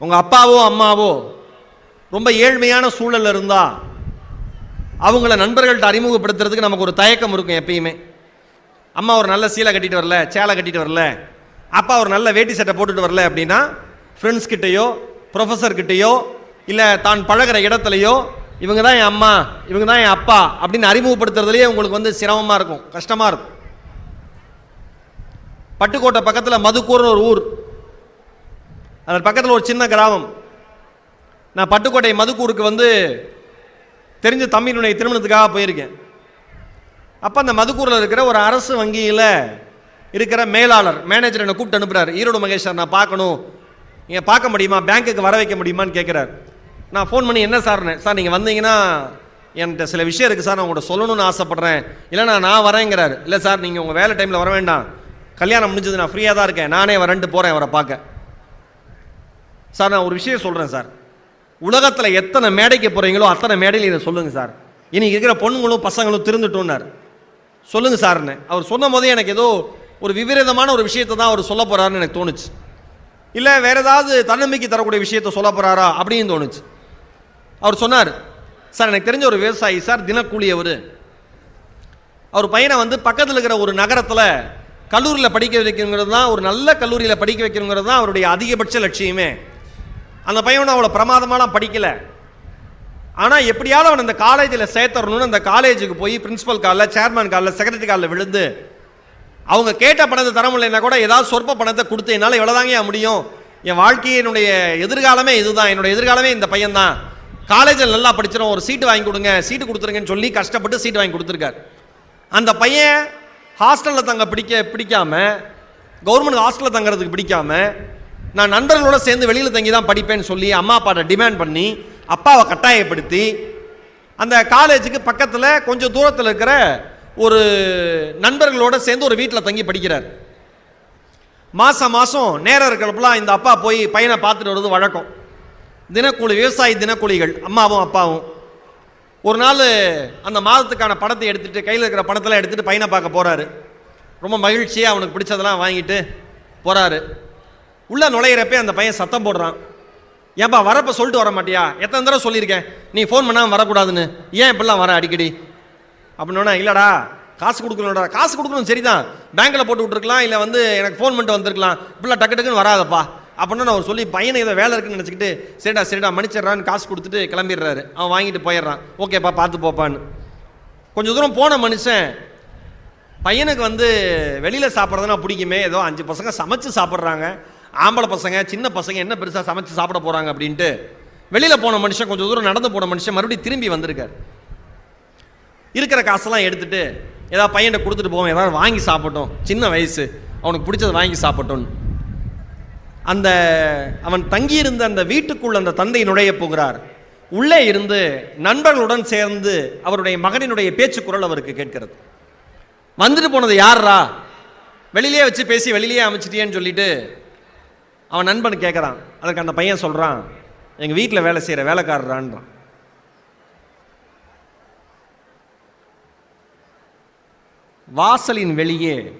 உங்கள் அப்பாவோ அம்மாவோ ரொம்ப ஏழ்மையான சூழலில் இருந்தால் அவங்கள நண்பர்கள்ட்ட அறிமுகப்படுத்துறதுக்கு நமக்கு ஒரு தயக்கம் இருக்கும் எப்பயுமே. அம்மா ஒரு நல்ல சீலை கட்டிட்டு வரல சேலை கட்டிட்டு வரல அப்பா ஒரு நல்ல வேட்டி சட்டை போட்டுட்டு வரல அப்படின்னா ஃப்ரெண்ட்ஸ் கிட்டேயோ ப்ரொஃபஸர் கிட்டேயோ இல்லை தான் பழகுற இடத்துலையோ இவங்க தான் என் அம்மா இவங்க தான் என் அப்பா அப்படின்னு அறிமுகப்படுத்துறதுலேயே உங்களுக்கு வந்து சிரமமாக இருக்கும் கஷ்டமாக இருக்கும். பட்டுக்கோட்டை பக்கத்தில் மதுக்கூர்னு ஒரு ஊர். அதன் பக்கத்தில் ஒரு சின்ன கிராமம். நான் பட்டுக்கோட்டை மதுக்கூருக்கு வந்து தெரிஞ்ச தம்பியினுடைய திருமணத்துக்காக போயிருக்கேன். அப்போ அந்த மதுக்கூரில் இருக்கிற ஒரு அரசு வங்கியில் இருக்கிற மேலாளர் மேனேஜர் என்னை கூப்பிட்டு அனுப்புகிறார் ஈரோடு மகேஷ் சார் நான் பார்க்கணும். நீங்கள் பார்க்க முடியுமா? பேங்க்குக்கு வர வைக்க முடியுமான்னு கேட்குறாரு நான் ஃபோன் பண்ணி என்ன சார்னேன் சார் நீங்கள் வந்தீங்கன்னா என்கிட்ட சில விஷயம் இருக்குது சார். நான் உங்கள்கிட்ட சொல்லணும்னு ஆசைப்பட்றேன். இல்லைனா நான் வரேங்கிறார். இல்லை சார் நீங்கள் உங்கள் வேலை டைமில் வர வேண்டாம். கல்யாணம் முடிஞ்சது நான் ஃப்ரீயாக தான் இருக்கேன். நானே வரேன்ட்டு போகிறேன் அவரை பார்க்க. சார் நான் ஒரு விஷயம் சொல்கிறேன் சார். உலகத்தில் எத்தனை மேடைக்கு போகிறீங்களோ அத்தனை மேடையில் இதை சொல்லுங்கள் சார். இன்னைக்கு இருக்கிற பொண்ணுங்களும் பசங்களும் திருந்துட்டோன்னார். சொல்லுங்கள் சார்னு. அவர் சொன்ன போதே எனக்கு ஏதோ ஒரு விபரீதமான ஒரு விஷயத்தை தான் அவர் சொல்ல போகிறாருன்னு எனக்கு தோணுச்சு. இல்லை வேறு ஏதாவது தன்னம்பிக்கை தரக்கூடிய விஷயத்தை சொல்ல போகிறாரா அப்படின்னு தோணுச்சு. அவர் சொன்னார் சார் எனக்கு தெரிஞ்ச ஒரு விவசாயி சார் தினக்கூலி அவர். அவர் பையனை வந்து பக்கத்தில் இருக்கிற ஒரு நகரத்தில் கல்லூரியில் படிக்க வைக்கணுங்கிறது தான் ஒரு நல்ல கல்லூரியில் படிக்க வைக்கணுங்கிறது தான் அவருடைய அதிகபட்ச லட்சியமே. அந்த பையன் அவ்வளோ பிரமாதமாலாம் படிக்கலை. ஆனால் எப்படியாவது அவன் அந்த காலேஜில் சேர்த்தரணும்னு அந்த காலேஜுக்கு போய் பிரின்ஸிபல் காலில் சேர்மேன் காலில் செக்ரட்டரி காலில் விழுந்து அவங்க கேட்ட பணத்தை தர முடியலன்னா கூட ஏதாவது சொற்ப பணத்தை கொடுத்து என்னால் இவ்வளோதாங்க முடியும்? என் வாழ்க்கையினுடைய எதிர்காலமே இதுதான். என்னுடைய எதிர்காலமே இந்த பையன் தான் காலேஜில் நல்லா படிச்சிடும் ஒரு சீட்டு வாங்கி கொடுங்க சீட்டு கொடுத்துருங்கன்னு சொல்லி கஷ்டப்பட்டு சீட்டு வாங்கி கொடுத்துருக்கார். அந்த பையன் ஹாஸ்டலில் தங்க பிடிக்க பிடிக்காம கவர்மெண்ட் ஹாஸ்டலில் தங்குறதுக்கு பிடிக்காம நான் நண்பர்களோட சேர்ந்து வெளியில் தங்கி தான் படிப்பேன்னு சொல்லி அம்மா அப்பாட்ட டிமாண்ட் பண்ணி அப்பாவை கட்டாயப்படுத்தி அந்த காலேஜுக்கு பக்கத்தில் கொஞ்சம் தூரத்தில் இருக்கிற ஒரு நண்பர்களோட சேர்ந்து ஒரு வீட்டில் தங்கி படிக்கிறார். மாதம் மாதம் நேரம் இருக்கிறப்பெல்லாம் இந்த அப்பா போய் பையனை பார்த்துட்டு வர்றது வழக்கம். தினக்கூலி விவசாயி தினக்கூலிகள் அம்மாவும் அப்பாவும். ஒரு நாள் அந்த மாதத்துக்கான பணத்தை எடுத்துகிட்டு கையில் இருக்கிற பணத்தெல்லாம் எடுத்துகிட்டு பையனை பார்க்க போகிறாரு ரொம்ப மகிழ்ச்சியாக அவனுக்கு பிடிச்சதெல்லாம் வாங்கிட்டு போகிறாரு உள்ளே நுழையிறப்பே அந்த பையன் சத்தம் போடுறான். ஏன்பா வரப்போ சொல்லிட்டு வர மாட்டியா? எத்தனை தடவை சொல்லியிருக்கேன். நீ ஃபோன் பண்ணாமல் வரக்கூடாதுன்னு. ஏன் இப்படிலாம் வர அடிக்கடி? அப்படின்னா இல்லைடா காசு கொடுக்கணும்டா. காசு கொடுக்கணும் சரிதான். பேங்க்கில் போட்டு விட்டுருக்கலாம் இல்லை வந்து எனக்கு ஃபோன் பண்ணிட்டு வந்திருக்கலாம். இப்படிலாம் டக்கு டக்குன்னு வராதப்பா. அப்படின்னு அவர் சொல்லி பையனை ஏதோ வேலை இருக்குன்னு நினச்சிக்கிட்டு சரிடா சரிடா மன்னிச்சிடுறான்னு காசு கொடுத்துட்டு கிளம்பிடுறாரு. அவன் வாங்கிட்டு போயிடுறான். ஓகேப்பா பார்த்து போப்பான்னு. கொஞ்சம் தூரம் போன மனுஷன் பையனுக்கு வந்து வெளியில் சாப்பிட்றதுனா பிடிக்குமே. ஏதோ அஞ்சு பசங்க சமைச்சு சாப்பிட்றாங்க. ஆம்பளை பசங்க சின்ன பசங்க என்ன பெருசாக சமைச்சு சாப்பிட போகிறாங்க அப்படின்ட்டு வெளியில் போன மனுஷன் கொஞ்சம் தூரம் நடந்து போன மனுஷன் மறுபடியும் திரும்பி வந்திருக்கார். இருக்கிற காசெல்லாம் எடுத்துட்டு ஏதாவது பையன்கிட்ட கொடுத்துட்டு போவோம் ஏதாவது வாங்கி சாப்பிட்டோம் சின்ன வயசு அவனுக்கு பிடிச்சதை வாங்கி சாப்பிட்டோன்னு அந்த அவன் தங்கியிருந்த அந்த வீட்டுக்குள் அந்த தந்தை நுழைய போகிறார். உள்ளே இருந்து நண்பர்களுடன் சேர்ந்து அவருடைய மகனினுடைய பேச்சு குரல் அவருக்கு கேட்கிறது. வந்துட்டு போனது யார்ரா? வெளியிலே வச்சு பேசி வெளியிலே அமைச்சிட்டியேன்னு சொல்லிட்டு அவன் நண்பன் கேட்குறான் அதுக்கு அந்த பையன் சொல்கிறான் எங்கள் வீட்டில் வேலை செய்கிற வேலைக்காரரான்றான். வாசலின் வெளியே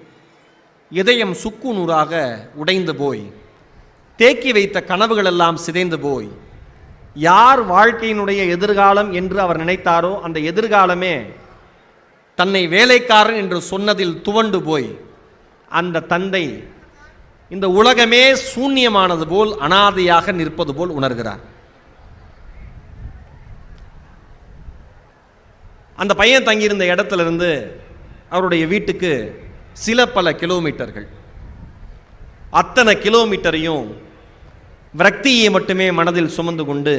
இதயம் சுக்கு நூறாக உடைந்து போய் தேக்கி வைத்த கனவுகள் எல்லாம் சிதைந்து போய் யார் வாழ்க்கையினுடைய எதிர்காலம் என்று அவர் நினைத்தாரோ அந்த எதிர்காலமே தன்னை வேலைக்காரன் என்று சொன்னதில் துவண்டு போய் அந்த தந்தை இந்த உலகமே சூன்யமானது போல் அனாதையாக நிற்பது போல் உணர்கிறார். அந்த பையன் தங்கியிருந்த இடத்துலருந்து அவருடைய வீட்டுக்கு சில பல கிலோமீட்டர்கள். அத்தனை கிலோமீட்டரையும் விரக்தியை மட்டுமே மனதில் சுமந்து கொண்டு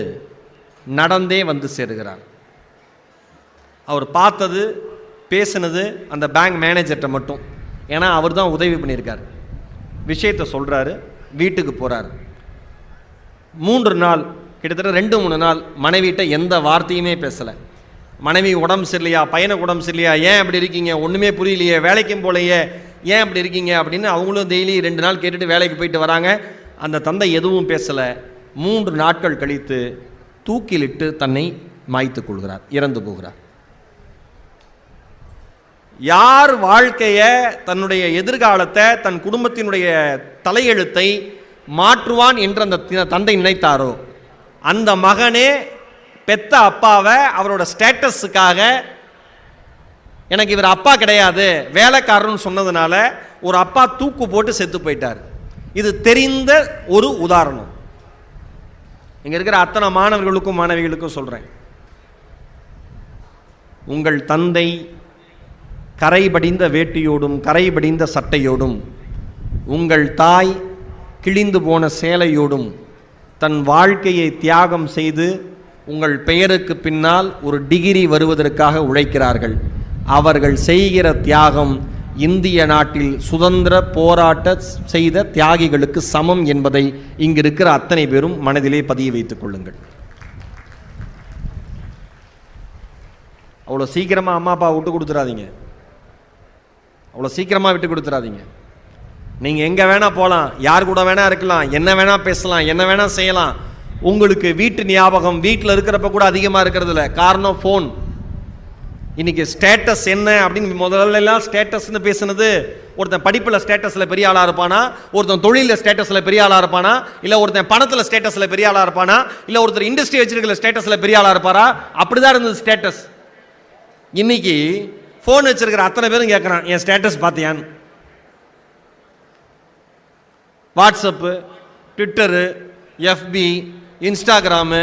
நடந்தே வந்து சேருகிறார். அவர் பார்த்தது பேசினது அந்த பேங்க் மேனேஜர்கிட்ட மட்டும். ஏன்னா அவர் தான் உதவி பண்ணியிருக்கார். விஷயத்தை சொல்கிறாரு வீட்டுக்கு போகிறார் மூன்று நாள் கிட்டத்தட்ட ரெண்டு மூணு நாள் மனைவிட்ட எந்த வார்த்தையுமே பேசலை. மனைவி உடம்பு சரியில்லையா பையனுக்கு உடம்பு சரியில்லையா ஏன் அப்படி இருக்கீங்க ஒன்றுமே புரியலையே வேலைக்கும் போலையே ஏன் அப்படி இருக்கீங்க அப்படின்னு அவங்களும் டெய்லி ரெண்டு நாள் கேட்டுட்டு வேலைக்கு போயிட்டு வராங்க. அந்த தந்தை எதுவும் பேசலை. மூன்று நாட்கள் கழித்து தூக்கிலிட்டு தன்னை மாய்த்துக் கொள்கிறார் இறந்து போகிறார். யார் வாழ்க்கையை தன்னுடைய எதிர்காலத்தை தன் குடும்பத்தினுடைய தலையெழுத்தை மாற்றுவான் என்று அந்த தந்தை நினைத்தாரோ? அந்த மகனே பெத்த அப்பாவை அவரோட ஸ்டேட்டஸுக்காக எனக்கு இவர் அப்பா கிடையாது வேலைக்காரன்னு சொன்னதுனால ஒரு அப்பா தூக்கு போட்டு செத்து போயிட்டார். இது தெரிந்த ஒரு உதாரணம். இங்கே இருக்கிற அத்தனை மாணவர்களுக்கும் மாணவிகளுக்கும் சொல்கிறேன் உங்கள் தந்தை கரைபடிந்த வேட்டியோடும் கரைபடிந்த சட்டையோடும் உங்கள் தாய் கிழிந்து போன சேலையோடும் தன் வாழ்க்கையை தியாகம் செய்து உங்கள் பெயருக்கு பின்னால் ஒரு டிகிரி வருவதற்காக உழைக்கிறார்கள். அவர்கள் செய்கிற தியாகம் இந்திய நாட்டில் சுதந்திர போராட்ட செய்த தியாகிகளுக்கு சமம் என்பதை இங்கு இருக்கிற அத்தனை பேரும் மனதிலே பதிய வைத்துக் கொள்ளுங்கள். அவ்வளோ சீக்கிரமாக அம்மா அப்பா விட்டு கொடுத்துறாதீங்க. அவ்வளோ சீக்கிரமாக விட்டு கொடுத்துறாதீங்க. நீங்கள் எங்கே வேணால் போகலாம் யார் கூட வேணால் இருக்கலாம் என்ன வேணால் பேசலாம் என்ன வேணால் செய்யலாம். உங்களுக்கு வீட்டு ஞாபகம் வீட்டில் இருக்கிறப்ப கூட அதிகமாக இருக்கிறது இல்லை காரணம் ஃபோன் இன்றைக்கி ஸ்டேட்டஸ் என்ன அப்படின்னு முதல்ல எல்லாம் ஸ்டேட்டஸ்னு பேசுனது ஒருத்தன் படிப்பில் ஸ்டேட்டஸில் பெரிய ஆளாக இருப்பானா ஒருத்தன் தொழிலில் ஸ்டேட்டஸில் பெரிய ஆளாக இருப்பானா இல்லை ஒருத்தன் பணத்தில் ஸ்டேட்டஸில் பெரிய ஆளாக இருப்பானா இல்லை ஒருத்தர் இண்டஸ்ட்ரி வச்சிருக்கிற ஸ்டேட்டஸில் பெரிய ஆளாக இருப்பாரா? அப்படி தான் இருந்தது ஸ்டேட்டஸ் இன்றைக்கி ஃபோன் வச்சிருக்கிற அத்தனை பேரும் கேட்குறான் என் ஸ்டேட்டஸ் பார்த்தியான்னு வாட்ஸ்அப்பு ட்விட்டரு எஃபி இன்ஸ்டாகிராமு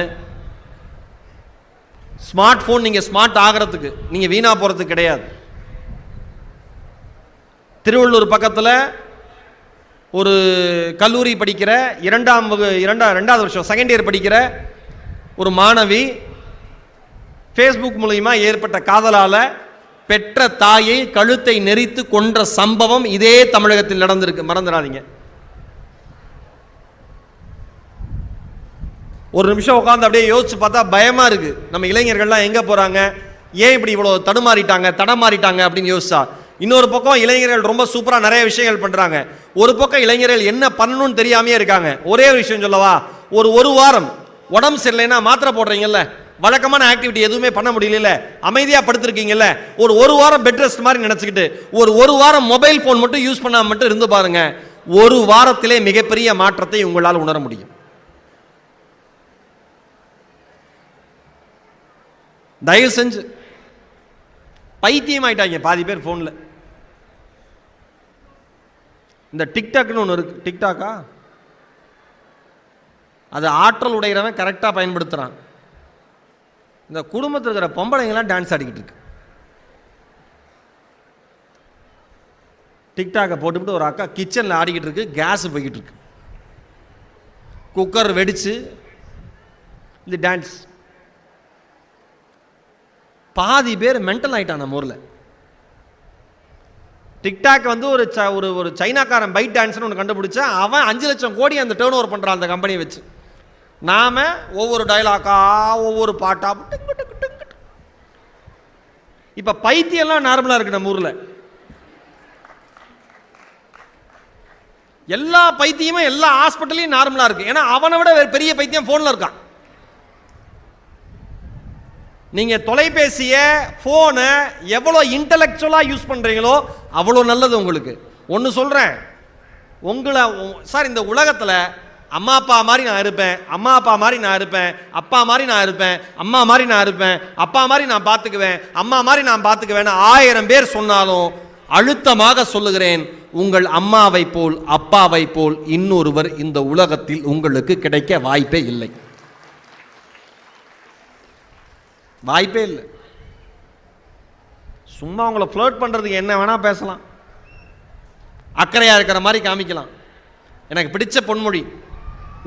ஸ்மார்ட் ஃபோன் நீங்கள் ஸ்மார்ட் ஆகிறதுக்கு நீங்கள் வீணா போகிறதுக்கு கிடையாது. திருவள்ளூர் பக்கத்தில் ஒரு கல்லூரி படிக்கிற இரண்டாம் வகு இரண்டா ரெண்டாவது வருஷம் செகண்ட் இயர் படிக்கிற ஒரு மாணவி ஃபேஸ்புக் மூலியமா ஏற்பட்ட காதலால் பெற்ற தாயை கழுத்தை நெரித்து கொன்ற சம்பவம் இதே தமிழகத்தில் நடந்திருக்கு. மறந்துடாதீங்க. ஒரு நிமிஷம் உட்காந்து அப்படியே யோசிச்சு பார்த்தா பயமா இருக்கு. நம்ம இளைஞர்கள்லாம் எங்க போறாங்க? ஏன் இப்படி இவ்வளோ தடுமாறிட்டாங்க தடமாறிட்டாங்க அப்படின்னு யோசிச்சா? இன்னொரு பக்கம் இளைஞர்கள் ரொம்ப சூப்பராக நிறைய விஷயங்கள் பண்ணுறாங்க ஒரு பக்கம் இளைஞர்கள் என்ன பண்ணணும்னு தெரியாமையே இருக்காங்க. ஒரே ஒரு விஷயம் சொல்லவா? ஒரு ஒரு வாரம் உடம்பு சரியில்லைன்னா மாத்திரை போடுறீங்கல்ல? வழக்கமான ஆக்டிவிட்டி எதுவுமே பண்ண முடியல அமைதியாக படுத்திருக்கீங்கல்ல. ஒரு ஒரு வாரம் பெட் ரெஸ்ட் மாதிரி நினச்சிக்கிட்டு ஒரு ஒரு வாரம் மொபைல் ஃபோன் மட்டும் யூஸ் பண்ணாமல் மட்டும் இருந்து பாருங்க. ஒரு வாரத்திலே மிகப்பெரிய மாற்றத்தை உங்களால் உணர முடியும். தயவு செஞ்சு பைத்தியம் ஆயிட்டாங்க பாதி பேர் ஃபோனில் இந்த டிக்டாக்னு ஒன்று இருக்கு. டிக்டாக்கா? அது ஆற்றல் உடையிறவன் கரெக்டாக பயன்படுத்துகிறான் இந்த குடும்பத்தில் இருக்கிற பொம்பளைங்களாம் டான்ஸ் ஆடிக்கிட்டு இருக்கு. டிக்டாக்கை போட்டுவிட்டு ஒரு அக்கா கிச்சனில் ஆடிக்கிட்டு இருக்கு கேஸ் போய்கிட்டு இருக்கு. குக்கர் வெடித்து இந்த டான்ஸ் பாதி பேர் மென்டல் ஆயிட்டான் நம்ம ஊரில். டிக்டாக் வந்து ஒரு ச ஒரு ஒரு சைனாக்காரன் பைட் டான்ஸ்னு ஒன்று கண்டுபிடிச்சா அவன் அஞ்சு லட்சம் கோடி அந்த டேர்ன் ஓவர் பண்ணுறான் அந்த கம்பெனியை வச்சு. நாம் ஒவ்வொரு டைலாக்கா ஒவ்வொரு பாட்டா டிங்கு டிங்கு டிங்கு பைத்தியம்லாம் நார்மலாக இருக்கு நம்ம ஊரில். எல்லா பைத்தியமும் எல்லா ஹாஸ்பிட்டலையும் நார்மலாக இருக்கு. ஏன்னா அவனை விட வேற பெரிய பைத்தியம் ஃபோனில் இருக்கான். நீங்கள் தொலைபேசியை ஃபோனை எவ்வளோ இன்டலெக்சுவலாக யூஸ் பண்ணுறீங்களோ அவ்வளோ நல்லது உங்களுக்கு. ஒன்று சொல்கிறேன் உங்களை சார் இந்த உலகத்தில் அம்மா அப்பா மாதிரி நான் இருப்பேன். அம்மா அப்பா மாதிரி நான் இருப்பேன். அப்பா மாதிரி நான் இருப்பேன். அம்மா மாதிரி நான் இருப்பேன். அப்பா மாதிரி நான் பார்த்துக்குவேன். அம்மா மாதிரி நான் பார்த்துக்குவேன் ஆயிரம் பேர் சொன்னாலும் அழுத்தமாக சொல்லுகிறேன் உங்கள் அம்மாவை போல் அப்பாவை போல் இன்னொருவர் இந்த உலகத்தில் உங்களுக்கு கிடைக்க வாய்ப்பே இல்லை. வாய்ப்பே இல்லை. சும்மா உங்களை ஃப்ளோட் பண்ணுறதுக்கு என்ன வேணால் பேசலாம். அக்கறையாக இருக்கிற மாதிரி காமிக்கலாம். எனக்கு பிடிச்ச பொன்மொழி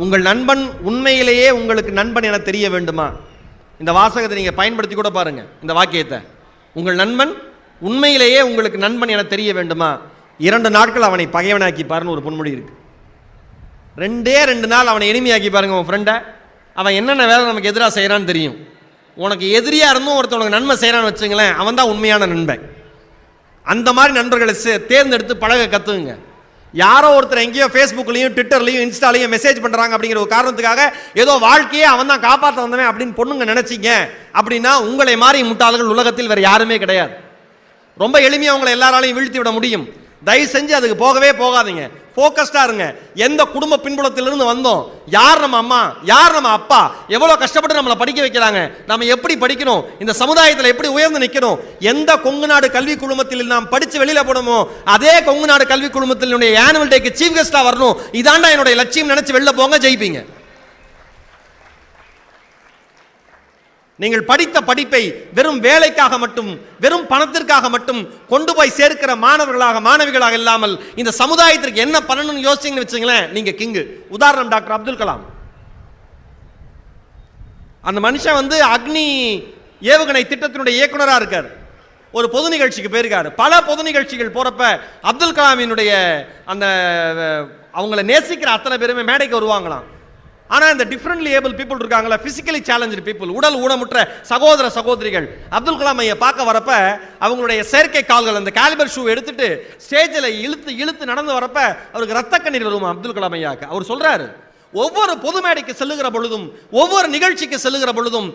உங்கள் நண்பன் உண்மையிலேயே உங்களுக்கு நண்பன் என தெரிய வேண்டுமா? இந்த வாசகத்தை நீங்கள் பயன்படுத்தி கூட பாருங்கள் இந்த வாக்கியத்தை. உங்கள் நண்பன் உண்மையிலேயே உங்களுக்கு நண்பன் என தெரிய வேண்டுமா? இரண்டு நாட்கள் அவனை பகைவனாக்கி பாருன்னு ஒரு பொன்மொழி இருக்கு. ரெண்டே ரெண்டு நாள் அவனை எளிமையாக்கி பாருங்க உன் ஃப்ரெண்டை அவன் என்னென்ன வேலை நமக்கு எதிராக செய்கிறான்னு தெரியும். உனக்கு எதிரியாக இருந்தும் ஒருத்தவனுக்கு நன்மை செய்கிறான்னு வச்சுங்களேன் அவன் தான் உண்மையான நண்பன். அந்த மாதிரி நண்பர்களை தேர்ந்தெடுத்து பழக கற்றுங்க யாரோ ஒருத்தர் எங்கேயோ ஃபேஸ்புக்லையும் ட்விட்டர்லையும் இன்ஸ்டாலையும் மெசேஜ் பண்ணுறாங்க அப்படிங்கிற ஒரு காரணத்துக்காக ஏதோ வாழ்க்கையே அவன் தான் காப்பாற்ற வந்தவன் அப்படின்னு பொண்ணுங்க நினச்சிங்க அப்படின்னா உங்களை மாதிரி முட்டாள்கள் உலகத்தில் வேறு யாருமே கிடையாது. ரொம்ப எளிமையாக உங்களை எல்லாராலையும் வீழ்த்தி விட முடியும். தயவு செஞ்சு அதுக்கு போகவே போகாதீங்க. ஃபோக்கஸ்டாக இருங்க. எந்த குடும்ப பின்புலத்திலிருந்து வந்தோம்? யார் நம்ம அம்மா? யார் நம்ம அப்பா? எவ்வளோ கஷ்டப்பட்டு நம்மளை படிக்க வைக்கிறாங்க? நம்ம எப்படி படிக்கணும்? இந்த சமுதாயத்தில் எப்படி உயர்ந்து நிற்கணும் எந்த கொங்கு நாடு கல்வி குழுமத்தில் நாம் படித்து வெளியில் போடணுமோ அதே கொங்கு நாடு கல்வி குழுமத்தினுடைய ஆனுவல் டேக்கு சீஃப் கெஸ்ட்டாக வரணும். இதாண்டா என்னுடைய லட்சியம். நினச்சி வெளில போங்க ஜெயிப்பீங்க. நீங்கள் படித்த படிப்பை வெறும் வேலைக்காக மட்டும் வெறும் பணத்திற்காக மட்டும் கொண்டு போய் சேர்க்கிற மாணவர்களாக மாணவிகளாக இல்லாமல் இந்த சமுதாயத்திற்கு என்ன பண்ணணும்னு யோசிச்சீங்கன்னு வச்சுங்களேன் நீங்க கிங்கு உதாரணம் டாக்டர் அப்துல் கலாம். அந்த மனுஷன் வந்து அக்னி ஏவுகணை திட்டத்தினுடைய இயக்குனராக இருக்கார். ஒரு பொது நிகழ்ச்சிக்கு போயிருக்கார். பல பொது நிகழ்ச்சிகள் போகிறப்ப அப்துல் கலாமினுடைய அந்த அவங்கள நேசிக்கிற அத்தனை பேருமே மேடைக்கு வருவாங்களாம். ஆனால் இந்த டிஃப்ரெண்ட்லி ஏபிள் பீப்புள் இருக்காங்களா ஃபிசிக்கலி சேலஞ்சு பீப்புள் உடல் ஊனமுற்ற சகோதர சகோதரிகள். அப்துல் கலாம் ஐயா பார்க்க வரப்ப அவங்களுடைய செயற்கை கால்கள் அந்த காலிபர் ஷூ எடுத்துட்டு ஸ்டேஜில் இழுத்து இழுத்து நடந்து வரப்ப அவருக்கு ரத்த கண்ணீர் வருமா அப்துல் கலாம் ஐயாக்கு அவர் சொல்கிறாரு ஒவ்வொரு பொது மேடைக்கு செல்லுகிற பொழுதும் ஒவ்வொரு நிகழ்ச்சிக்கு செல்லுகிற பொழுதும்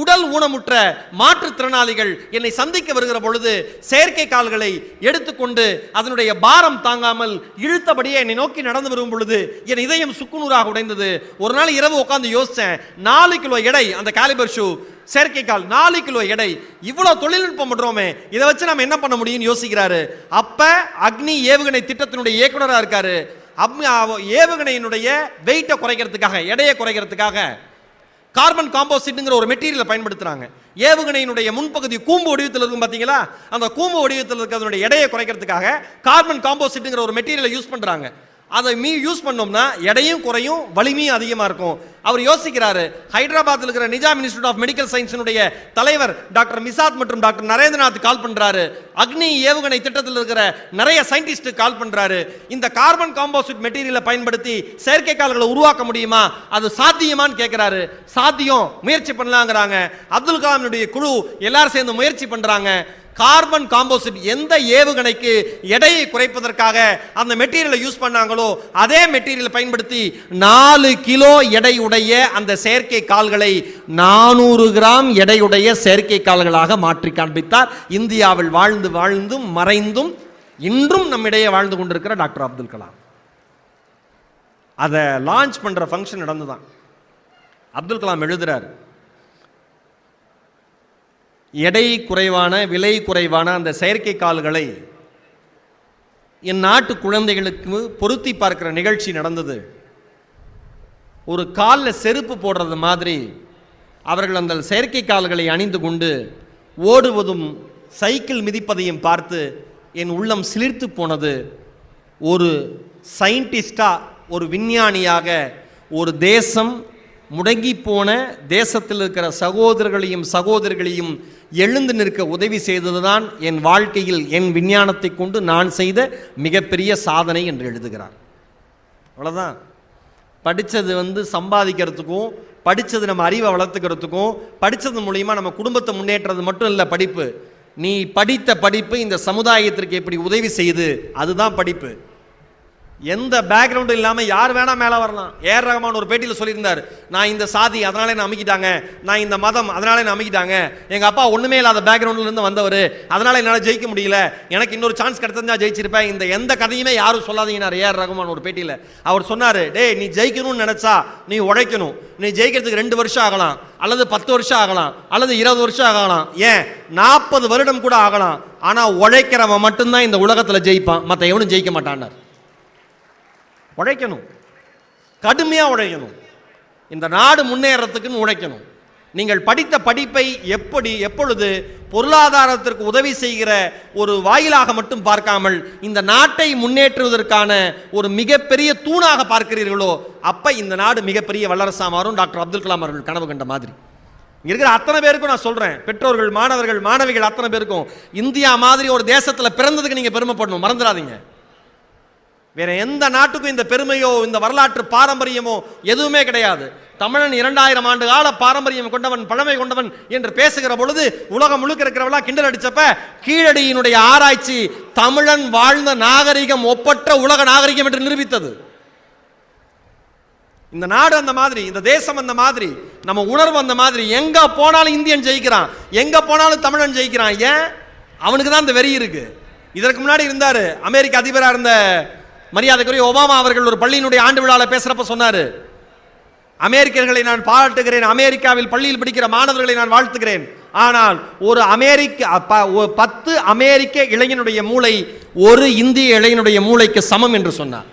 உடல் ஊனமுற்ற மாற்றுத்திறனாளிகள் என்னை சந்திக்க வருகிற பொழுது செயற்கை கால்களை எடுத்துக்கொண்டு அதனுடைய பாரம் தாங்காமல் இழுத்தபடியே என்னை நோக்கி நடந்து வரும் பொழுது என் இதயம் சுக்குநூறாக உடைந்தது. ஒரு நாள் இரவு உட்காந்து யோசித்தேன் நாலு கிலோ எடை அந்த காலிபர் ஷூ செயற்கை கால் நாலு கிலோ எடை இவ்வளோ தொழில்நுட்பம் பண்ணுறோமே இதை வச்சு நம்ம என்ன பண்ண முடியும்னு யோசிக்கிறாரு. அப்போ அக்னி ஏவுகணை திட்டத்தினுடைய இயக்குனராக இருக்காரு. அப்- ஏவுகணையினுடைய வெயிட்டை குறைக்கிறதுக்காக எடையை குறைக்கிறதுக்காக கார்பன் காம்போசிட்டுங்கிற ஒரு மெட்டீரியலை பயன்படுத்துறாங்க. ஏவுகணையினுடைய முன்பகுதி கூம்பு வடிவத்தில் இருக்கும் பார்த்தீங்களா அந்த கூம்பு வடிவத்தில் இருக்கிறதுனுடைய எடையை குறைக்கிறதுக்காக கார்பன் காம்போசிட்டுங்கிற ஒரு மெட்டீரியலை யூஸ் பண்ணுறாங்க அதை மீ யூஸ் பண்ணோம்னா எடையும் குறையும் வலிமையும் அதிகமாக இருக்கும். அவர் யோசிக்கிறாரு ஹைதராபாத்தில் இருக்கிற நிஜாம் இன்ஸ்டியூட் ஆஃப் மெடிக்கல் சயின்ஸினுடைய தலைவர் டாக்டர் மிசாத் மற்றும் டாக்டர் நரேந்திரநாத் கால் பண்ணுறாரு அக்னி ஏவுகணை திட்டத்தில் இருக்கிற நிறைய சயின்டிஸ்ட் கால் பண்ணுறாரு இந்த கார்பன் காம்போசிட் மெட்டீரியலை பயன்படுத்தி செயற்கை கால்களை உருவாக்க முடியுமா? அது சாத்தியமான்னு கேட்குறாரு சாத்தியம் முயற்சி பண்ணலாங்கிறாங்க. அப்துல் கலாமினுடைய குழு எல்லாரும் சேர்ந்து முயற்சி பண்ணுறாங்க கார்பன் காம்போசிட் எந்த ஏவுகணைக்கு எடையை குறைப்பதற்காக அந்த மெட்டீரியலை யூஸ் பண்ணாங்களோ அதே மெட்டீரியலை பயன்படுத்தி நாலு கிலோ எடையுடைய அந்த செயற்கை கால்களை நானூறு கிராம் எடையுடைய செயற்கை கால்களாக மாற்றி காண்பித்தார். இந்தியாவில் வாழ்ந்து வாழ்ந்தும் மறைந்தும் இன்றும் நம்மிடையே வாழ்ந்து கொண்டிருக்கிற டாக்டர் அப்துல் கலாம். அதை லான்ச் பண்ணுற ஃபங்க்ஷன் நடந்துதான். அப்துல் கலாம் எழுதுறாரு எடை குறைவான விலை குறைவான அந்த செயற்கை கால்களை என் நாட்டு குழந்தைகளுக்கு பொருத்தி பார்க்குற நிகழ்ச்சி நடந்தது. ஒரு காலில் செருப்பு போடுறது மாதிரி அவர்கள் அந்த செயற்கை கால்களை அணிந்து கொண்டு ஓடுவதும் சைக்கிள் மிதிப்பதையும் பார்த்து என் உள்ளம் சிலிர்த்து போனது. ஒரு சயின்டிஸ்டாக ஒரு விஞ்ஞானியாக ஒரு தேசம் முடங்கி போன தேசத்தில் இருக்கிற சகோதரர்களையும் சகோதரிகளையும் எழுந்து நிற்க உதவி செய்ததுதான் என் வாழ்க்கையில் என் விஞ்ஞானத்தை கொண்டு நான் செய்த மிகப்பெரிய சாதனை என்று எழுதுகிறார். அவ்வளோதான் படித்தது வந்து சம்பாதிக்கிறதுக்கும் படித்தது நம்ம அறிவை வளர்த்துக்கிறதுக்கும் படித்தது மூலிமா நம்ம குடும்பத்தை முன்னேற்றது மட்டும் இல்லை படிப்பு. நீ படித்த படிப்பு இந்த சமுதாயத்திற்கு எப்படி உதவி செய்யுது? அதுதான் படிப்பு. எந்த பேக்ரவுண்டும் இல்லாமல் யார் வேணால் மேலே வரலாம். ஏர் ரகமான ஒரு பேட்டியில் சொல்லியிருந்தார் நான் இந்த சாதி அதனால என்ன அமைக்கிட்டாங்க நான் இந்த மதம் அதனால என்ன அமைக்கிட்டாங்க எங்கள் அப்பா ஒன்றுமே இல்லாத பேக்ரவுண்ட்லேருந்து வந்தவர் அதனால் என்னால் ஜெயிக்க முடியல எனக்கு இன்னொரு சான்ஸ் கிடைச்சிருந்தா ஜெயிச்சிருப்பேன் இந்த எந்த கதையுமே யாரும் சொல்லாதீங்கனார் ஏஆர் ரகமான ஒரு பேட்டியில். அவர் சொன்னார் டேய் நீ ஜெயிக்கணும்னு நினச்சா நீ உழைக்கணும். நீ ஜெயிக்கிறதுக்கு ரெண்டு வருஷம் ஆகலாம் அல்லது பத்து வருஷம் ஆகலாம் அல்லது இருபது வருஷம் ஆகலாம். ஏன்? நாற்பது வருடம் கூட ஆகலாம். ஆனால் உழைக்கிறவன் மட்டும்தான் இந்த உலகத்தில் ஜெயிப்பான். மற்ற எவனும் ஜெயிக்க மாட்டான்னார். உழைக்கணும். கடுமையாக உழைக்கணும். இந்த நாடு முன்னேறத்துக்குன்னு உழைக்கணும். நீங்கள் படித்த படிப்பை எப்படி எப்பொழுது பொருளாதாரத்திற்கு உதவி செய்கிற ஒரு வாயிலாக மட்டும் பார்க்காமல் இந்த நாட்டை முன்னேற்றுவதற்கான ஒரு மிகப்பெரிய தூணாக பார்க்கிறீர்களோ அப்போ இந்த நாடு மிகப்பெரிய வல்லரசா மாறும். டாக்டர் அப்துல் கலாம் அவர்கள் கனவு கண்ட மாதிரி. இருக்கிற அத்தனை பேருக்கும் நான் சொல்கிறேன் பெற்றோர்கள் மாணவர்கள் மாணவிகள் அத்தனை பேருக்கும் இந்தியா மாதிரி ஒரு தேசத்தில் பிறந்ததுக்கு நீங்கள் பெருமைப்படணும். மறந்துடாதீங்க. வேற எந்த நாட்டுக்கும் இந்த பெருமையோ இந்த வரலாற்று பாரம்பரியமோ எதுவுமே கிடையாது. தமிழன் இரண்டாயிரம் ஆண்டு கால பாரம்பரியம் கொண்டவன் பழமை கொண்டவன் என்று பேசுகிற பொழுது உலகம் முழுக்க இருக்கிறவளா கிண்டல் அடிச்சப்ப கீழடியினுடைய ஆராய்ச்சி தமிழன் வாழ்ந்த நாகரிகம் ஒப்பற்ற உலக நாகரிகம் என்று நிரூபித்தது. இந்த நாடு அந்த மாதிரி இந்த தேசம் அந்த மாதிரி நம்ம உணர்வு அந்த மாதிரி எங்க போனாலும் இந்தியன் ஜெயிக்கிறான் எங்க போனாலும் தமிழன் ஜெயிக்கிறான் ஏன்? அவனுக்கு தான் இந்த வெறி இருக்கு. இதற்கு முன்னாடி இருந்தாரு அமெரிக்க அதிபரா இருந்த மரியாதைக்குரிய ஒபாமா அவர்கள் ஒரு பள்ளியினுடைய ஆண்டு விழாவில் பேசுகிறப்ப சொன்னார் அமெரிக்கர்களை நான் பாராட்டுகிறேன் அமெரிக்காவில் பள்ளியில் படிக்கிற மாணவர்களை நான் வாழ்த்துகிறேன். ஆனால் ஒரு அமெரிக்க பத்து அமெரிக்க இளைஞனுடைய மூளை ஒரு இந்திய இளைஞனுடைய மூளைக்கு சமம் என்று சொன்னார்.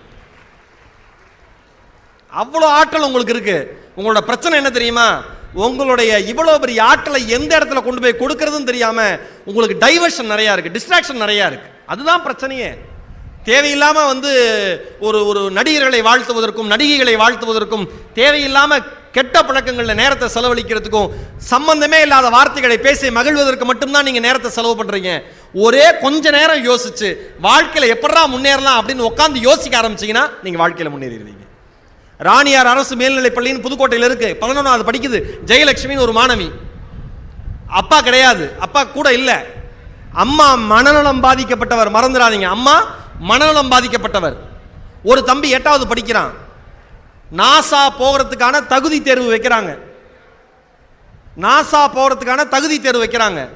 அவ்வளோ ஆற்றல் உங்களுக்கு இருக்கு. உங்களோட பிரச்சனை என்ன தெரியுமா? உங்களுடைய இவ்வளோ பெரிய ஆற்றலை எந்த இடத்துல கொண்டு போய் கொடுக்கறதுன்னு தெரியாம உங்களுக்கு டைவர்ஷன் நிறையா இருக்கு டிஸ்ட்ராக்ஷன் நிறையா இருக்கு. அதுதான் பிரச்சனையே. தேவையில்லாமல் வந்து ஒரு ஒரு நடிகர்களை வாழ்த்துவதற்கும் நடிகைகளை வாழ்த்துவதற்கும் தேவையில்லாமல் கெட்ட பழக்கங்களில் நேரத்தை செலவழிக்கிறதுக்கும் சம்பந்தமே இல்லாத வார்த்தைகளை பேசி மகிழ்வதற்கு மட்டும்தான் நீங்கள் நேரத்தை செலவு பண்ணுறீங்க ஒரே கொஞ்ச நேரம் யோசிச்சு வாழ்க்கையில் எப்படா முன்னேறலாம் அப்படின்னு உட்காந்து யோசிக்க ஆரம்பிச்சீங்கன்னா நீங்கள் வாழ்க்கையில் முன்னேறிடுவீங்க. ராணியார் அரசு மேல்நிலைப் பள்ளின்னு புதுக்கோட்டையில் இருக்குது பதினொன்றாவது படிக்குது. ஜெயலட்சுமின்னு ஒரு மாணவி. அப்பா கிடையாது. அப்பா கூட இல்லை. அம்மா மனநலம் பாதிக்கப்பட்டவர். மறந்துடாதீங்க. அம்மா மனநலம் பாதிக்கப்பட்டவர். ஒரு தம்பி எட்டாவது படிக்கிறான். நாசா போகிறதுக்கான தகுதி தேர்வு வைக்கிறாங்க. நாசா போகிறதுக்கான தகுதி தேர்வு வைக்கிறாங்க.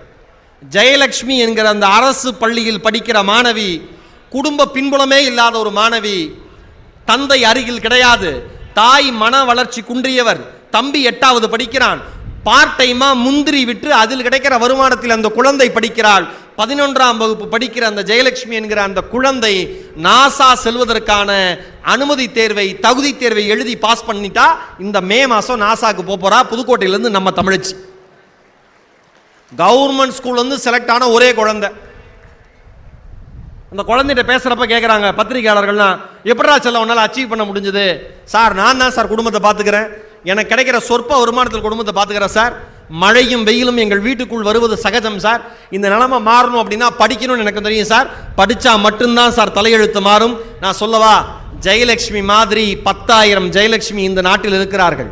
ஜெயலட்சுமி என்கிற அந்த அரசு பள்ளியில் படிக்கிற மாணவி குடும்ப பின்புலமே இல்லாத ஒரு மாணவி தந்தை அருகில் கிடையாது. தாய் மன வளர்ச்சி குன்றியவர். தம்பி எட்டாவது படிக்கிறான். பார்ட் டைமா முந்திரி விட்டு அதில் கிடைக்கிற வருமானத்தில் அந்த குழந்தை படிக்கிறாள். பதினொன்றாம் வகுப்பு படிக்கிற அந்த ஜெயலட்சுமி என்கிற அந்த குழந்தை நாசா செல்வதற்கான அனுமதி தேர்வை தகுதி தேர்வை எழுதி பாஸ் பண்ணிட்டா இந்த மே மாதம் நாசாக்கு போப் போறா புதுக்கோட்டையிலேருந்து நம்ம தமிழச்சி. கவர்மெண்ட் ஸ்கூல்லேருந்து வந்து செலக்ட் ஆன ஒரே குழந்தை. அந்த குழந்தைகிட்ட பேசுகிறப்ப கேட்குறாங்க பத்திரிகையாளர்கள்லாம் எப்படா செல்ல உன்னால் அச்சீவ் பண்ண முடிஞ்சது? சார் நான் தான் சார் குடும்பத்தை பார்த்துக்கிறேன் எனக்கு கிடைக்கிற சொற்ப வருமானத்தில் குடும்பத்தை பார்த்துக்கிறேன் சார். மழையும் வெயிலும் எங்கள் வீட்டுக்குள் வருவது சகஜம் சார். இந்த நிலைமை மாறணும் அப்படின்னா படிக்கணும்னு எனக்கு தெரியும் சார். படித்தா மட்டும்தான் சார் தலையெழுத்து மாறும். நான் சொல்லவா? ஜெயலட்சுமி மாதிரி பத்தாயிரம் ஜெயலட்சுமி இந்த நாட்டில் இருக்கிறார்கள்.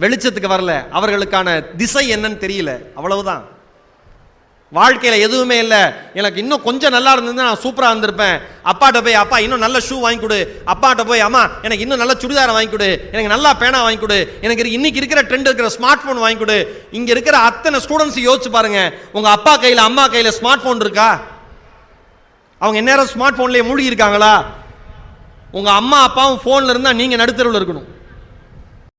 வெளிச்சத்துக்கு வரல. அவர்களுக்கான திசை என்னன்னு தெரியல. அவ்வளவுதான். வாழ்க்கையில் எதுவுமே இல்லை. எனக்கு இன்னும் கொஞ்சம் நல்லா இருந்ததுன்னா நான் சூப்பராக இருந்திருப்பேன். அப்பாட்ட போய் அப்பா இன்னும் நல்ல ஷூ வாங்கி கொடு. அப்பாட்ட போய் அம்மா எனக்கு இன்னும் நல்ல சுடிதாரை வாங்கி கொடு. எனக்கு நல்லா பேனா வாங்கி கொடு. எனக்கு இன்னைக்கு இருக்கிற ட்ரெண்ட் இருக்கிற ஸ்மார்ட் ஃபோன் வாங்கி கொடு. இங்கே இருக்கிற அத்தனை ஸ்டூடெண்ட்ஸ் யோசிச்சு பாருங்க. உங்கள் அப்பா கையில் அம்மா கையில் ஸ்மார்ட் ஃபோன் இருக்கா? அவங்க எந்நேரம் ஸ்மார்ட் ஃபோன்லேயே மூழ்கி இருக்காங்களா உங்கள் அம்மா அப்பாவும் ஃபோனில் இருந்தால் நீங்கள் நடுத்தருவில் இருக்கணும்.